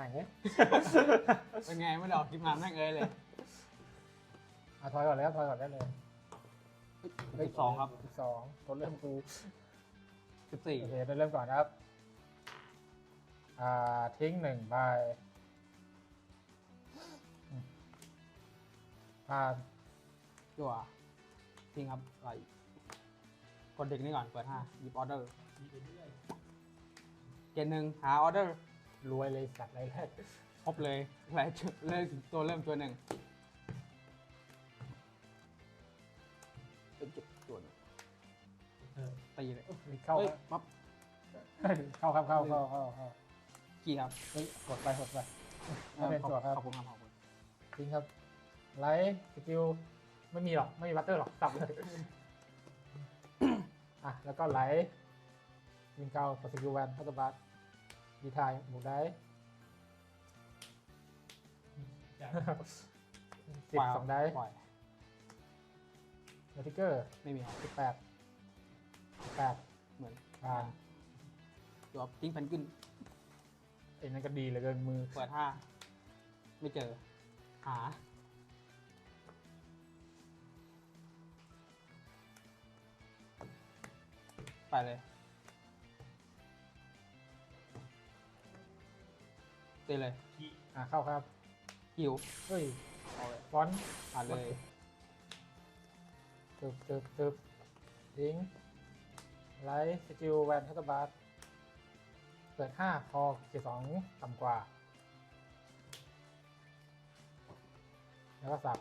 ม่งเอ้ยเป็นไงไม่ได้ออกคลิปงานแม่งเอ้ยเลยเอาถอยก่อนเลยครับถอยก่อนได้เลยสิบสองครับสิบสองตัวเริ่มกูสิบสี่โอเคได้เริ่มก่อนนะครับ อ่าทิ้งหนึ่งใบอืมผ่านจั่วทิ้งครับไหลกดเด็กนี่ก่อนเปิดห้าหยิบออเดอร์มีไปเรื่อยเกณฑ์หนึ่งหาออเดอร์ รวยเลยสัตว์อะไรแรกครบเลยหลายจุดเริ่มตัวเริ่มตัวหนึ่งเป็นจุดตัวหนึ่งเออตีเลยเข้าเฮ้ยมับเข้าครับเข้าเข้าเข้าเข้ากี่ครับเฮ้ยกดไปกดไปเอ่อเป็นขอบตัวครับขอบคุณครับขอบคุณทิ้งครับไลท์สกิลไม่มีหรอกไม่มีบัตเตอร์หรอกสับเลยอะแล้วก็ไลท์วิงเกากดสกิลแวนพัตบัต ดีทายหมูได้จากสิบปล่ยสองได้ปล่อยเมทิกเกอร์ไม่มีครับสิบแปดสิบแปดเหมือนผ่านจวบทิ้งแพนกวินไอ้นั่นก็ดีเหลือเกินมือเปิดห้าไม่เจอ หา ไปเลย ตีเลยที่อะเข้าครับหิวเฮ้ยเอาเลยฟอนต์ผ่านเลยตึบตึบตึบทิ้งไลท์สกิลแวนพัตบัตเปิดห้าพอเกียร์สองต่ำกว่า แล้วก็สับ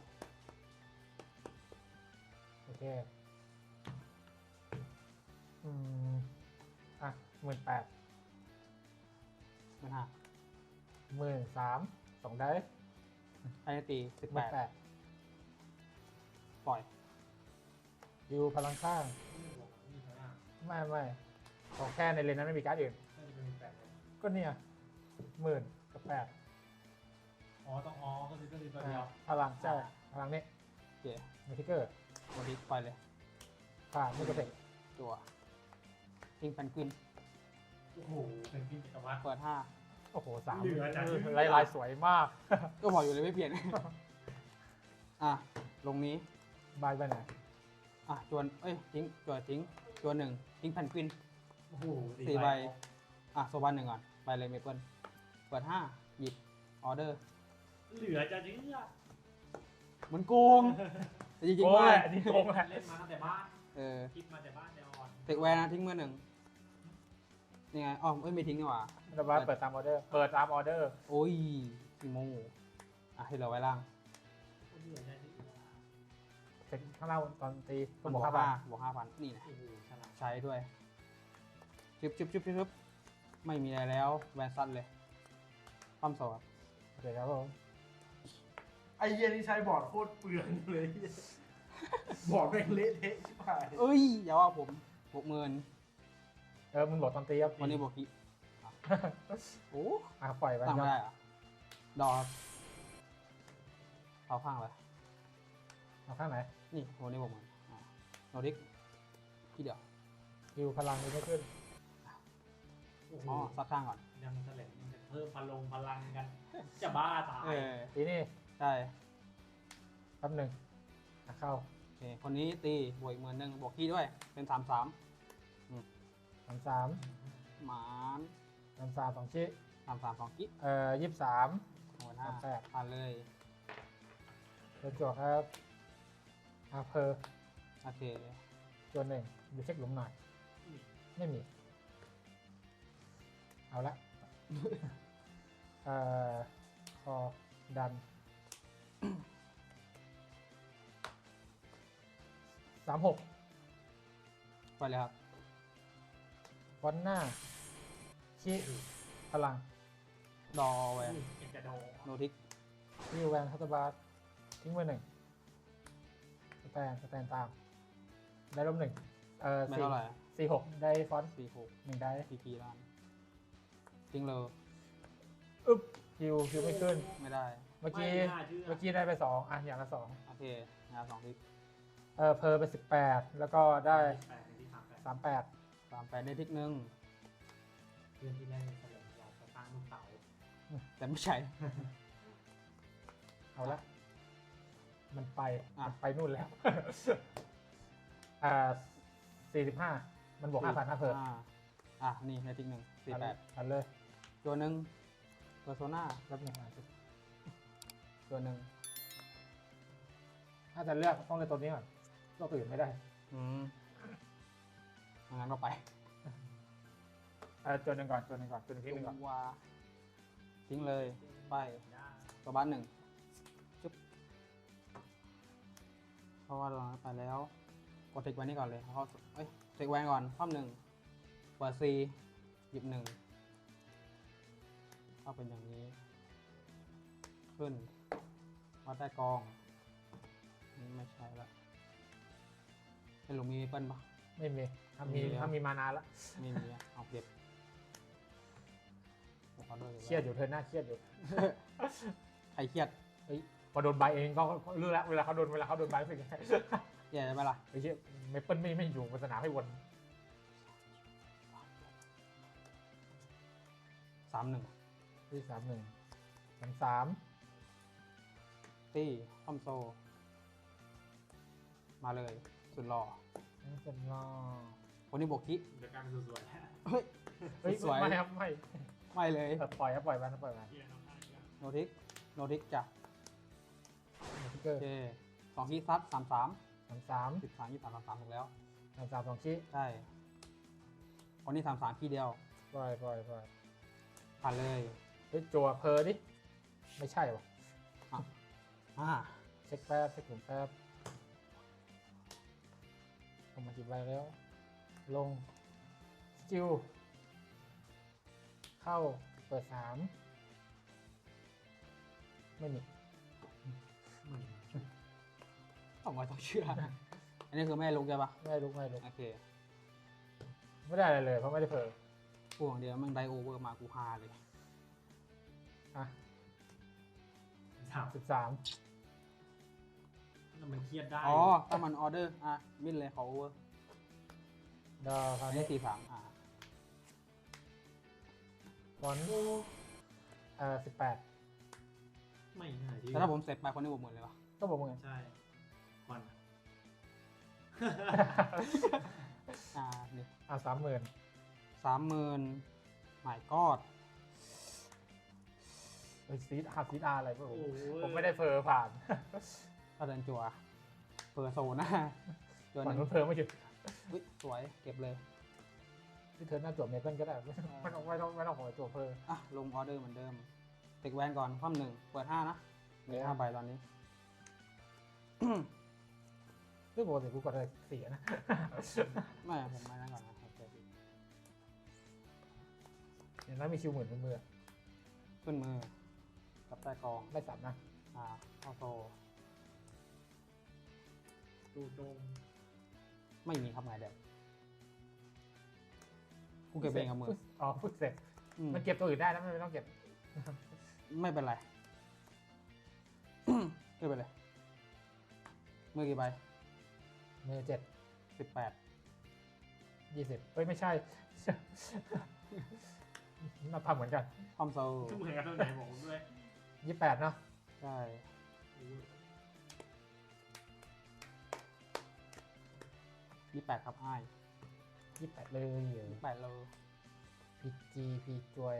โอเค อืม อะหมื่นแปดมันห้า หมื่นสามสองได้ไอ้ตีสิบหแปมื่นดแปดปล่อย ยูพลังข้างไม่บอกมีข้างหน้าไม่ไม่ขอแค่ในเลนนั้นไม่มีการ์ดอื่น น่าจะเป็นแปดเลยก็เนี่ยหมื่นกับแปดอ๋อต้องอ๋อก็คือก็คือตัวเดียวอ่าพลังใช่พลังนี้โอเคมีทิกเกอร์วันนี้ปล่อยเลย ผ่านไม่กระเตกตัวทิ้งแพนกวินโอ้โหเป็นพิมพ์จักรวาลเปิดห้า โอ้โหสามเหลือจังลายลายสวยมากก็บอกอยู่เลยไม่เปลี่ยน อะ ลงนี้ บายไปไหนอะ จวน เอ้ย ทิ้งจวนทิ้ง จวนหนึ่ง ทิ้งแพนกวินโอ้โหสี่ใบ อะ โซบันหนึ่งก่อน ไปเลยเมเปิลเปิดห้า หยิบ ออเดอร์ เหลือจะเชื่อเหมันโกง แต่จริงโกๆงว่าแหละนี่โกงแหละเล่นมาตั้งแต่บ้านเออ คิดมาแต่บ้านแต่อ่อนเทคแวนนะทิ้งมือหนึ่ง นี่ไงอ๋อเอ้ยไม่ทิ้งนี่หว่าระบาเปิดตามออเดอร์ เปิดตามออเดอร์ โอ้ยอีโมอะให้เหลือไว้ล่างเหลือจะเชื่อเสร็จข้างล่างตอนตีก็มันบบอวกกห้าห้าบาทบวกห้าพันนี่นะโอ้โหฉลาดใช้ด้วยชึบชึบชึบชึบชึบไม่มีอะไรแล้ว แวนซัดเลยความสอบโอเคครับผมไอเหี้ยนี่ใช้บอร์ดโคตรเปลืองเลย บอร์ดแม่งเละเทะชิบหายเอ้ยอย่าว่าผมบวกหมื่น เออมึงบอกตอนตีครับวันนี้บวกกี่อะโอ้อะปล่อยไปตั้งคไม่รับได้เหรอะดอกครับเอาข้างเลยเอาข้างไหน นี่วันนี้บวกหมื่นอะโนดิกที่เดียวคิวพลังนี้ไม่ขึ้นโอ้โหอ๋อซัดข้างก่อนยังแสลงมันจะเพิ่มพลังพลังกัน จะบ้าตายเออตีนี่ใช่แป๊บหนึ่งอะเข้าโอเคคนนี้ตีบวกอีกหมื่นหนึ่งบวกขี้ด้วยเป็นสามสาม สามสามหมานสามสามสองชิ้สามสามสองกิเอ่อยี่สิบสามหมื่นห้าสามแปด ผ่านเลยเดินจวกครับอาเพอร์โอเคจวนหนึ่งดูเช็คหลุมหน่อยไม่มี เอาละ เอ่อคอดัน สามหกไปเลยครับ ฟอนต์หน้าชิพลัง ดอแวนยังจะโดนโนทิกวิวแวนฮัตเตอร์บาร์ทิ้งไว้หนึ่งสแตนสแตนตาม ได้ลบหนึ่งเอ่อไม่สี่เท่าไหร่สี่หกได้ฟอนต์สี่หกหนึ่งได้พีพีล้านทิ้งเลยอึ๊บคิวคิวไม่ขึ้น ไม่ได้ เมื่อกี้ไม่น่าเชื่อ เมื่อกี้ได้ไปสองอะอย่างละสองโอเคงานสองทิกเออเพอร์ไปสิบแปดแล้วก็ได้แปดในที่สามแปดสามแปด สามแปดได้ทิกหนึ่งเรื่องที่แรกในแสลงอยากจะตั้งลูกเต๋าแต่ไม่ใช่ เอาละ มันไปอะ มันไปนู่นแล้ว อ่าสี่สิบห้า มันบวกห้าพันห้าเพิ่มอ่าอะ นี่ในทิกหนึ่งสี่แปดอันเลยตัวหนึ่งเพอร์โซนารับหนึ่งอะตัวหนึ่งถ้าจะเลือกต้องเลือกตัวนี้ก่อนตัวอื่นไม่ได้ อืม งั้นก็ไปอ่าตัวหนึ่งก่อน ตัวหนึ่งก่อนตัวหนึ่งที่หนึ่งก่อนวาทิ้งเลยไปได้ตัวบ้านหนึ่งจุ๊บเพราะว่าเราไปแล้วกดเทคแวนนี่ก่อนเลยเขาเอ้ยเทคแวนก่อนคว่ำหนึ่งเปิดซีหยิบหนึ่งก็เป็นอย่างนี้ ขึ้นวัดได้กองนี่ไม่ใช่ละเป็นหลุมมีเปิ้ลปะไม่มี ถ้ามีมีแล้ว ถ้ามีมานานละไม่มีอะเอาเก็บเอาขอด้วยเครียดอยู่เธอหน้าเครียดอยู่ใครเครียดเฮ้ยพอโดนใบเองก็ก็รู้แล้วเวลาเขาโดนเวลาเขาโดนใบรู้สึกไงแย่ไหมล่ะไอ้เชี่ยไม่เปิ้ลไม่ไม่อยู่บนสนามให้วนสามหนึ่งที่สามหนึ่งสามสามตี้คอมโซ มาเลย สุดหล่อนั่นเป็นรอ คนนี้บวกคิเดี๋ยวกลายเป็นสวยๆแล้วเฮ้ย เฮ้ยสวย ไม่ครับไม่ไม่เลยเออปล่อยครับปล่อยมันปล่อยมันเฮียน้องท่าเยอะโนทิกโนทิกจ้ะทิกเกอโอร์เคสองคีซัดสามสามสามสามสิบสามยี่สามสามสามถูกแล้ว สามสามสองชี้ใช่คนนี้สามสามคีเดียว ปล่อยปล่อยปล่อยผ่านเลยเฮ้ยจัวเพอร์ดิไม่ใช่วะอ่าเช็คแป๊บเช็คหลุมแป๊บผมมาจิบใบแล้ว ลง สกิล เข้า เปิดสาม ไม่มีอืมต้องไว้ต้องเชื่อ อันนี้คือไม่ให้ลุกใช่ปะไม่ลุกไม่ลุก โอเคไม่ได้อะไรเลยเพราะไม่ได้เพอพวกเดียวมันไดโอเวอร์มากูฮาเลย อะสามสิบสามแล้วมันเครียดได้ อ๋อ ถ้ามันออเดอร์ อะ มิดเลยขอโอเวอร์ ดาวคราวอันนี้นี้สี่สามอ่าบอลเอ่อสิบแปดไม่น่าเชื่อแต่ถ้าผมเสร็จไปคนนี้บวกหมดเลยวะก็บอกมึงไง ใช่ควันอ่านี่อะสามหมื่นสามหมื่นหมายกอดเฮ้ยซีดอาซีดอาอะไรพวกผโอ้มโหผมไม่ได้เพอผ่านถ้าเดินจัวเปิดโซนนะตัวหฝั่งนึ่งนู้นเพอไม่หยุด อุ๊ยสวยเก็บเลยที่เธอหน้าจวบเมเปิลก็ได้ไม่ต้องไม่ต้องไม่ต้องไม่ต้องขอจวบเพออะลงออเดอร์เหมือนเดิมเต็กแวนก่อนคว่ำหนึ่งเปิดห้านะมีห้าใบตอนนี้ซึ่งปกติกูกดเลยเสียนะไม่ผมไม่นั่นก่อนนะโอเคอย่างนั้นมีคิวหมื่นบนมือขึ้นมือ กับใต้กองได้สามนะ อ่าเข้าโซดูตรง ไม่มีครับไงเด็กกูเก็บเองกับมือ อ๋อพูดเสร็จ อืม มันเก็บตัวอื่นได้นะไม่ต้องเก็บไม่เป็นไรไม่เป็นไรมือกี่ใบมือเจ็ดสิบแปดยี่สิบเฮ้ยไม่ใช่เราทำเหมือนกันคอมโซเหมือนกันตรงไหนบอกผมด้วยยี่แปดเนาะ ใช่ โอ้โห ยี่แปดครับไอ้ายยี่แปดเลยยี่แปดโลพีจีพีจวย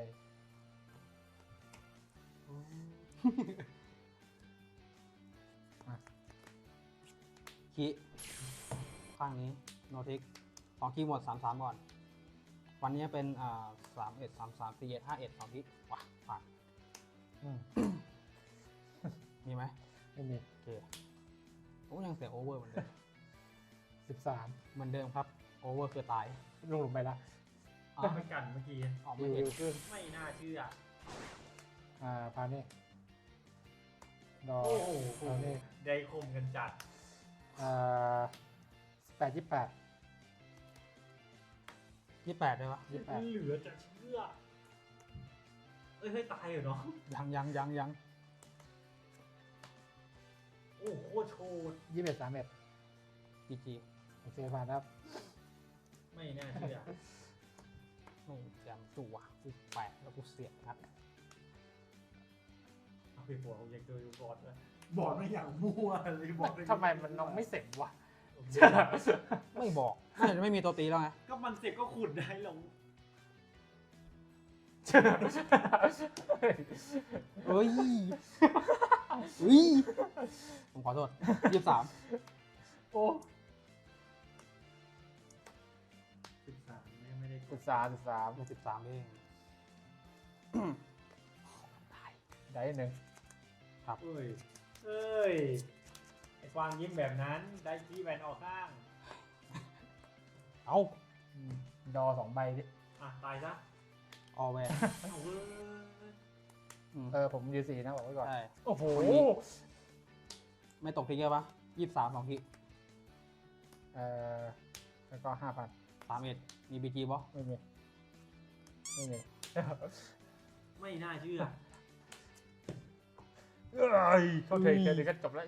คีข้างนี้โนทิกสองคีย์หมดสามสามก่อน วันนี้เป็นอ่าสามเอ็ดสามสามสี่เอ็ดห้าเอ็ดสองทิกว้าผ่านอืมมีไหมไม่มีโอเคผมยังเสียโอเวอร์เหมือนเดิม สิบสามเหมือนเดิมครับ โอเวอร์คือตายลงหลุมไปละอ๋อไม่กันเมื่อกี้ ออกวิไม่วเห็นวิวขึ้นไม่น่าเชื่อ อ่าพานี่ดอโอ้โหพานี่ได้คมกันจัด อ่าแปดยี่แปดยี่แปดได้ปะยี่แปดเหลือจะเชื่อ เอ้ยเฮ้ยตายเหรอเนาะยังยังยังยังโอ้โหโคตรโชดยี่สิบเอ็ดสามเอ็ดจีจี โอเคผ่านครับไม่น่าเชื่อไม่จำตัวกูแปดแล้วกูเสียบนัดพี่หัวผมอยากดูดูบอร์ดเลยบอร์ดไม่อย่างมั่วเลยบอร์ดทำไมมันน้องไม่เสร็จวะไม่บอกน่าจะไม่มีตัวตีแล้วไงก็มันเสร็จก็ขุดได้ลงเอ้ยเฮ้ยผมขอโทษยี่สิบสามโอ้ ไม่ไม่ได้กสิดบสามสิบสามเป็นสิบสามเองได้หนึ่งเอ้ย เอ้ย ไอ้กวางยิ้มแบบนั้น ได้ที่แวนออกข้าง เอาอืมดอสองใบดิอะ ตายซะออแวร์เอาเว้ยเออผมยืนสี่นะบอกไว้ก่อน ใช่ โอ้โหวันนี้ ไม่ตกทิกเกอร์ปะยี่สิบสามสองทีเออแล้วก็ห้าพัน สามเอ็ดมีบีจีปะไม่มีไม่มีไม่น่าเชื่อ เอ้ยเขาเทรดแค่นี้ก็จบแล้ว